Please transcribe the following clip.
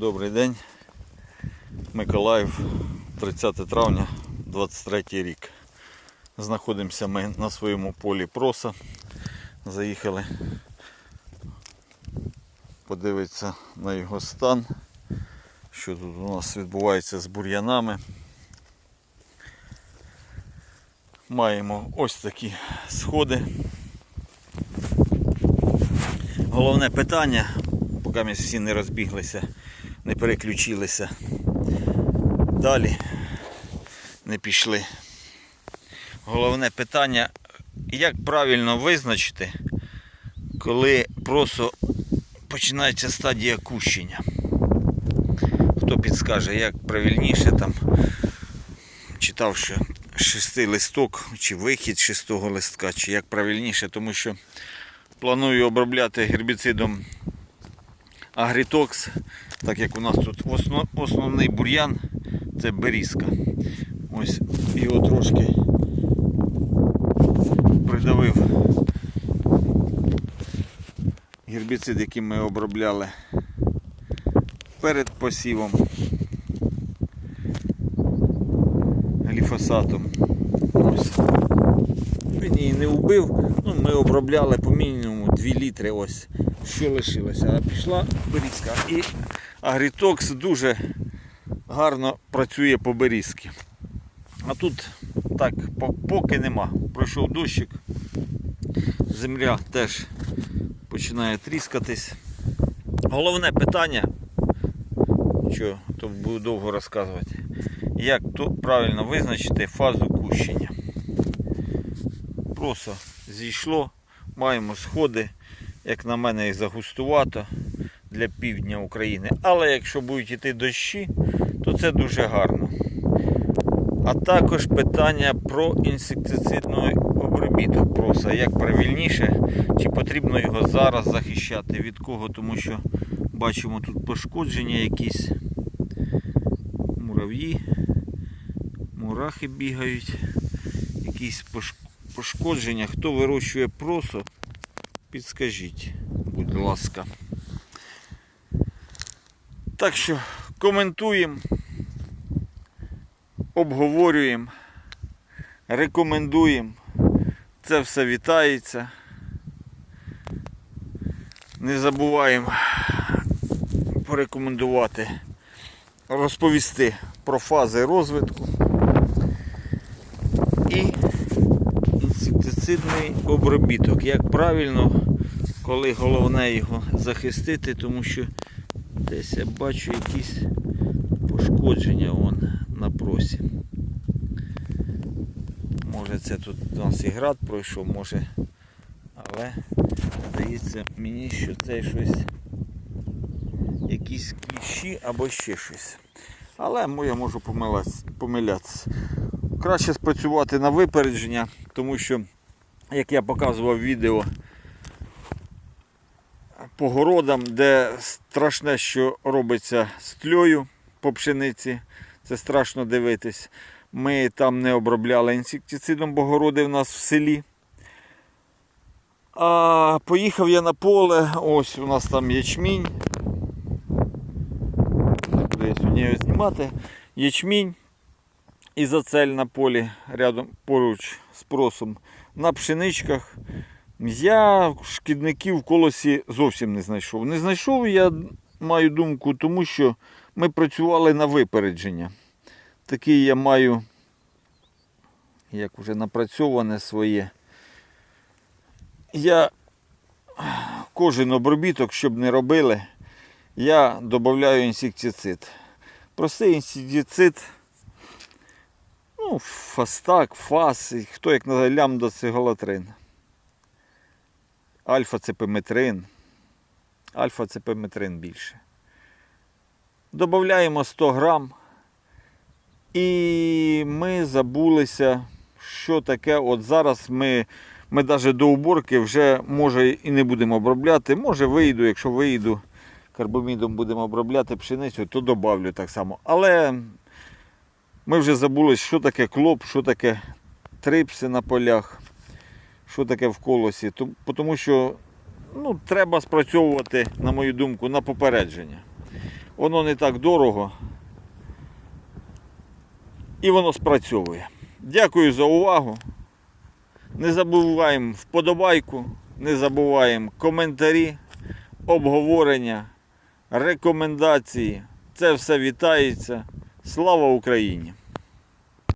Добрий день. Миколаїв, 30 травня, 23 рік. Знаходимося ми на своєму полі проса. Заїхали подивитися на його стан, що тут у нас відбувається з бур'янами. Маємо ось такі сходи. Головне питання, поки ми всі не розбіглися, не переключилися. Далі не пішли. Головне питання, як правильно визначити, коли просто починається стадія кущення. Хто підскаже, як правильніше там читав, що шестий листок, чи вихід шестого листка, чи як правильніше, тому що планую обробляти гербіцидом Агрітокс, так як у нас тут основ, основний бур'ян це берізка. Ось його трошки придавив гербіцид, яким ми обробляли перед посівом гліфосатом. Ось. Він її не вбив, ну, ми обробляли по мінімуму 2 літри ось, що лишилося. А пішла берізка. І Агрітокс дуже гарно працює по берізки. А тут так поки нема. Пройшов дощик, земля теж починає тріскатись. Головне питання, що то буду довго розказувати, як тут правильно визначити фазу кущення. Просто зійшло, маємо сходи, як на мене, їх загустувато для півдня України. Але якщо будуть йти дощі, то це дуже гарно. А також питання про інсектицидний обробіток проса. Як правильніше, чи потрібно його зараз захищати від кого, тому що бачимо тут пошкодження якісь мурав'ї, мурахи бігають, якісь пошкодження. Хто вирощує просо, підскажіть, будь ласка. Так що коментуємо, обговорюємо, рекомендуємо. Це все вітається. Не забуваємо порекомендувати, розповісти про фази розвитку і інсектицидний обробіток. Як правильно, коли головне його захистити, тому що десь я бачу якісь пошкодження вон на просі. Може це тут у нас і град пройшов, може. Але здається мені, що це щось якісь кліщі або ще щось. Але я можу помилятися-. Краще спрацювати на випередження, тому що, як я показував відео по городам, де страшне, що робиться з тлею по пшениці, це страшно дивитись. Ми там не обробляли інсектицидом, бо городи в нас в селі. А поїхав я на поле, ось у нас там ячмінь. Не буду я сьогодні його знімати. Ячмінь і зацель на полі рядом поруч з просом на пшеничках. Я шкідників в колосі зовсім не знайшов. Не знайшов я маю думку, тому що ми працювали на випередження. Такий я маю, як вже напрацьоване своє. Я кожен обробіток, щоб не робили, я додаю інсектицид. Простий інсектицид, ну, фастак, фас, хто як називає лямдоциголатрин. Альфа-цепиметрин. Альфа-цепиметрин більше. Додаємо 100 грам. І ми забулися, що таке. От зараз ми, ми навіть до уборки вже може і не будемо обробляти. Може вийду, якщо вийду, карбомідом будемо обробляти пшеницю, то добавлю так само. Але ми вже забули, що таке клоп, що таке трипси на полях, що таке в колосі. Тому що ну, треба спрацьовувати, на мою думку, на попередження. Воно не так дорого. І воно спрацьовує. Дякую за увагу. Не забуваємо вподобайку, не забуваємо коментарі, обговорення, рекомендації. Це все вітається. Слава Україні!